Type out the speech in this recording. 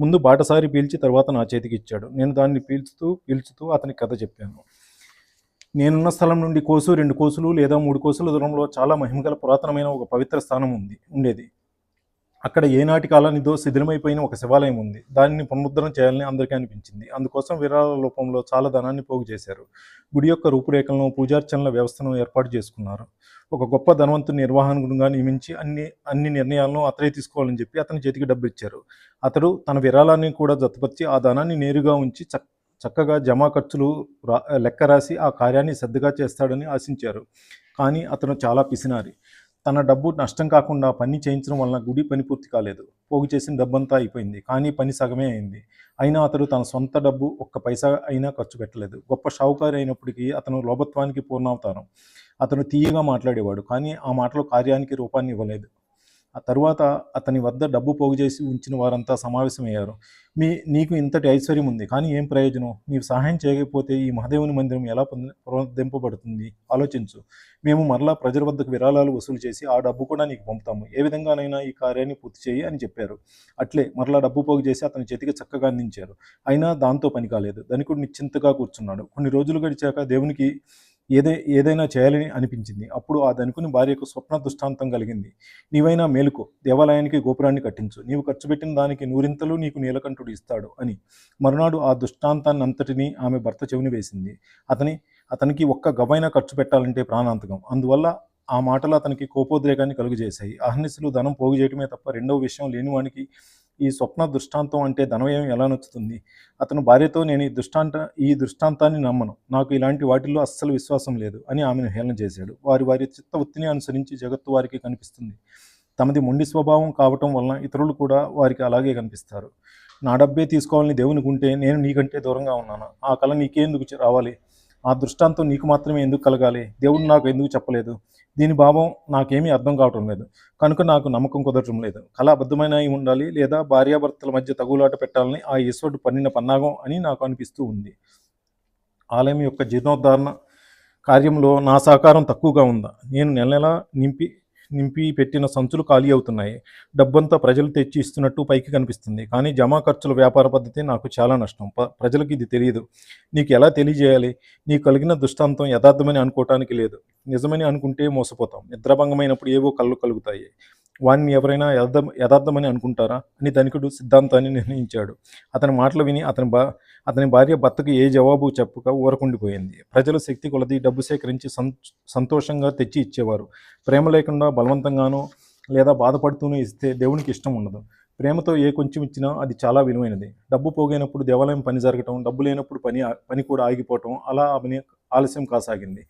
ముందు బాటసారి పీల్చి తర్వాత నా చేతికి ఇచ్చాడు. నేను దాన్ని పీల్చుతూ పీల్చుతూ అతనికి కథ చెప్పాను. నేనున్న స్థలం నుండి కోసు రెండు కోసులు లేదా మూడు కోసుల దూరంలో చాలా మహిమగల పురాతనమైన ఒక పవిత్ర స్థానం ఉంది ఉండేది. అక్కడ ఏనాటి కాలానిదో శిథిలమైపోయిన ఒక శివాలయం ఉంది. దానిని పునరుద్ధరణ చేయాలని అందరికీ అనిపించింది. అందుకోసం విరాళ రూపంలో చాలా ధనాన్ని పోగు చేశారు. గుడి యొక్క రూపురేఖలను పూజార్చనల వ్యవస్థను ఏర్పాటు చేసుకున్నారు. ఒక గొప్ప ధనవంతుని నిర్వహణగా నియమించి అన్ని అన్ని నిర్ణయాలను అతడే తీసుకోవాలని చెప్పి అతని చేతికి డబ్బు ఇచ్చారు అతడు తన విరాళాన్ని కూడా జతపరిచి ఆ ధనాన్ని నేరుగా ఉంచి చక్ చక్కగా జమా ఖర్చులు రా లెక్క రాసి ఆ కార్యాన్ని శ్రద్ధగా చేస్తాడని ఆశించారు. కానీ అతను చాలా పిసినారి. తన డబ్బు నష్టం కాకుండా పని చేయించడం వలన గుడి పని పూర్తి కాలేదు. పోగు చేసిన డబ్బంతా అయిపోయింది. కానీ పని సగమే అయింది. అయినా అతడు తన సొంత డబ్బు ఒక్క పైసా అయినా ఖర్చు పెట్టలేదు. గొప్ప షావుకారి అయినప్పటికీ అతను లోభత్వానికి పూర్ణావతారం. అతను తీయగా మాట్లాడేవాడు. కానీ ఆ మాటలు కార్యానికి రూపాన్ని ఇవ్వలేదు. ఆ తరువాత అతని వద్ద డబ్బు పోగు చేసి ఉంచిన వారంతా సమావేశమయ్యారు. మీ నీకు ఇంతటి ఐశ్వర్యం ఉంది కానీ ఏం ప్రయోజనం? నీవు సహాయం చేయకపోతే ఈ మహాదేవుని మందిరం ఎలా పొంద పునరుద్ధరింపబడుతుంది ఆలోచించు. మేము మరలా ప్రజల వద్దకు విరాళాలు వసూలు చేసి ఆ డబ్బు కూడా నీకు పంపుతాము. ఏ విధంగానైనా ఈ కార్యాన్ని పూర్తి చేయి అని చెప్పారు. అట్లే మరలా డబ్బు పోగు చేసి అతని చేతికి చక్కగా అందించారు. అయినా దాంతో పని కాలేదు. ధనికుడు నిశ్చింతగా కూర్చున్నాడు. కొన్ని రోజులు గడిచాక దేవునికి ఏదే ఏదైనా చేయాలని అనిపించింది. అప్పుడు ఆ ధనికుని భార్యకు స్వప్న దృష్టాంతం కలిగింది. నీవైనా మేలుకో. దేవాలయానికి గోపురాన్ని కట్టించు. నీవు ఖర్చు పెట్టిన దానికి నూరింతలు నీకు నీలకంఠుడు ఇస్తాడు అని. మరునాడు ఆ దృష్టాంతాన్ని అంతటినీ ఆమె భర్త చెవిని వేసింది. అతని అతనికి ఒక్క గవైనా ఖర్చు పెట్టాలంటే ప్రాణాంతకం. అందువల్ల ఆ మాటలు అతనికి కోపోద్రేకాన్ని కలుగజేశాయి. అహర్నిశలు ధనం పోగు చేయటమే తప్ప రెండవ విషయం లేనివానికి ఈ స్వప్న దృష్టాంతం అంటే ధనవ్యయం ఎలా నచ్చుతుంది? అతను భార్యతో నేను ఈ దృష్టాంత ఈ దృష్టాంతాన్ని నమ్మను. నాకు ఇలాంటి వాటిల్లో అస్సలు విశ్వాసం లేదు అని ఆమెను హేళన చేశాడు. వారి వారి చిత్త వృత్తిని అనుసరించి జగత్తు వారికి కనిపిస్తుంది. తమది మొండి స్వభావం కావటం వలన ఇతరులు కూడా వారికి అలాగే కనిపిస్తారు. నా డబ్బే తీసుకోవాలని దేవునికి ఉంటే నేను నీకంటే దూరంగా ఉన్నాను? ఆ కళ నీకేందుకు రావాలి? ఆ దృష్టాంతం నీకు మాత్రమే ఎందుకు కలగాలి? దేవుడు నాకు ఎందుకు చెప్పలేదు? దీని భావం నాకేమీ అర్థం కావటం లేదు. కనుక నాకు నమ్మకం కుదరటం లేదు. కళ అబద్ధమైన అయి ఉండాలి లేదా భార్యాభర్తల మధ్య తగులాట పెట్టాలని ఆ ఈశ్వరుడు పన్నిన పన్నాగం అని నాకు అనిపిస్తూ ఉంది. ఆలయం యొక్క జీర్ణోద్ధారణ కార్యంలో నా సహకారం తక్కువగా ఉందా? నేను నెల నెలా నింపి నింపి పెట్టిన సంచులు ఖాళీ అవుతున్నాయి. డబ్బంతా ప్రజలు తెచ్చి ఇస్తున్నట్టు పైకి కనిపిస్తుంది. కానీ జమా ఖర్చుల వ్యాపార పద్ధతి నాకు చాలా నష్టం. ప- ప్రజలకు ఇది తెలియదు. నీకు ఎలా తెలియజేయాలి? నీకు కలిగిన దృష్టాంతం యథార్థమని అనుకోవటానికి లేదు. నిజమని అనుకుంటే మోసపోతాం. నిద్రాభంగమైనప్పుడు ఏవో కళ్ళు కలుగుతాయి. వాణ్ణి ఎవరైనా యథార్థ యథార్థమని అనుకుంటారా? అని ధనికుడు సిద్ధాంతాన్ని నిర్ణయించాడు. అతని మాటలు విని అతని బా అతని భార్య భర్తకు ఏ జవాబు చెప్పక ఊరకుండిపోయింది. ప్రజలు శక్తి కొలది డబ్బు సేకరించి సం సంతోషంగా తెచ్చి ఇచ్చేవారు. ప్రేమ లేకుండా బలవంతంగానో లేదా బాధపడుతూనే ఇస్తే దేవునికి ఇష్టం ఉండదు. ప్రేమతో ఏ కొంచెం ఇచ్చినా అది చాలా విలువైనది. డబ్బు పోగైనప్పుడు దేవాలయం పని జరగటం డబ్బు లేనప్పుడు పని పని కూడా ఆగిపోవటం అలా ఆమె ఆలస్యం కాసాగింది.